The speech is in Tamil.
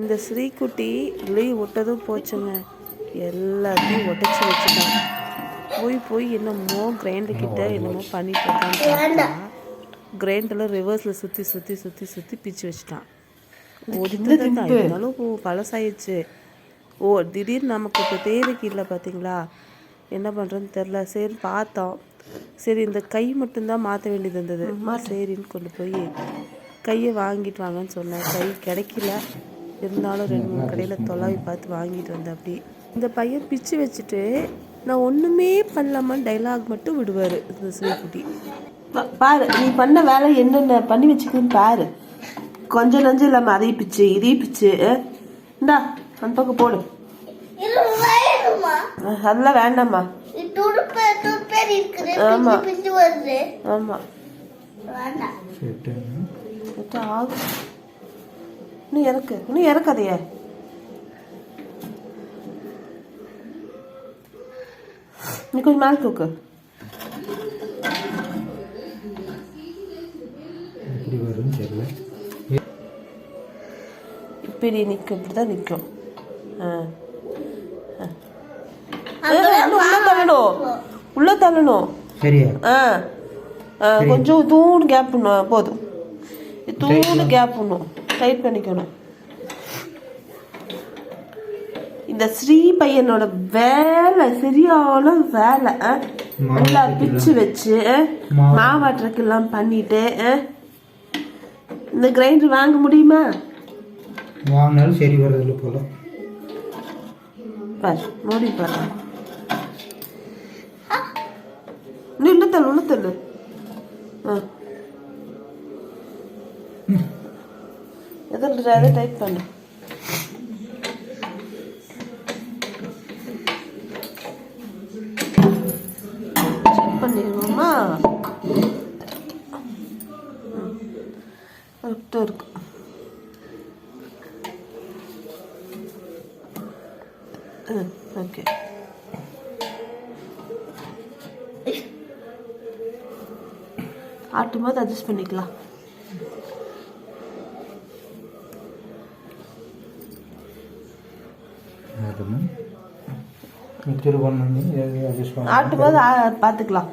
இந்த ஸ்ரீக்குட்டி லீவ் விட்டதும் போச்சுங்க. எல்லாத்தையும் உடச்சி வச்சுட்டான் போய் போய் என்னமோ கிரைண்டர் கிட்ட என்னமோ பண்ணிட்டு இருக்கான்னு கிரைண்டரில் ரிவர்ஸில் சுற்றி சுற்றி சுற்றி சுற்றி பிச்சு வச்சுட்டான் ஒடித்தது தான் இருந்தாலும் பழசாயிடுச்சு. ஓ திடீர்னு நமக்கு இப்போ தேவைக்கு இல்லை பார்த்தீங்களா என்ன பண்ணுறதுன்னு தெரில சரி பார்த்தோம். சரி இந்த கை மட்டும்தான் மாற்ற வேண்டியது இருந்தது. சரின்னு கொண்டு போய் கையை வாங்கிட்டு வாங்கன்னு சொன்னேன். கை கிடைக்கல. இருந்தாலும் ரெண்டு மூணு கடையில் தொலாவி பார்த்து வாங்கிட்டு வந்தேன் அப்படி இந்த பையன் பிச்சு வச்சுட்டு நான் ஒன்றுமே பண்ணலாமான்னு டைலாக் மட்டும் விடுவார் இந்த ஸ்ரீக்குட்டி பா- பாரு நீ பண்ண வேலை என்னென்ன பண்ணி வச்சுக்கன்னு பாரு. கொஞ்சம் நஞ்சம் இல்லாம அதையும் பிச்சு இதையும் பிச்சு. இந்தா அந்த பக்கம் போடு. அதெல்லாம் வேண்டாம்மா. ஆமா. ஆமா. ஆகும். இன்னும் இறக்கு. இன்னும் இறக்காதையே நீ கொஞ்சம் மேலே தூக்கு. இப்படி நிற்கும் இப்படி தான் நிற்கும் உள்ள தள்ளணும். உள்ள தள்ளணும். சரியா? ஆ. ஆ, கொஞ்சம் தூணு கேப் போதும். தூணு கேப் பண்ணும் டைட் பண்ணிக்கணும் இந்த ஸ்ரீ பையனோட வேலை சரியான வேலை? நல்லா பிச்சு வச்சு ஆ? மாவு. மாவாட்டுறதுக்கெல்லாம் பண்ணிட்டு? இந்த கிரைண்டர் வாங்க முடியுமா வாங்கினாலும் சரி வர்றதில்ல போல பாரு மூடி பாரு உள்ள தள்ளு தள்ளு ஆ எதில் அதை டைட் பண்ணு. செக் பண்ணிடுவோமா? கரெக்டாக இருக்கு. ஓகே ஆட்டும் போது அட்ஜஸ்ட் பண்ணிக்கலாம். அதுமா ஆட்டும் போது பார்த்துக்கலாம்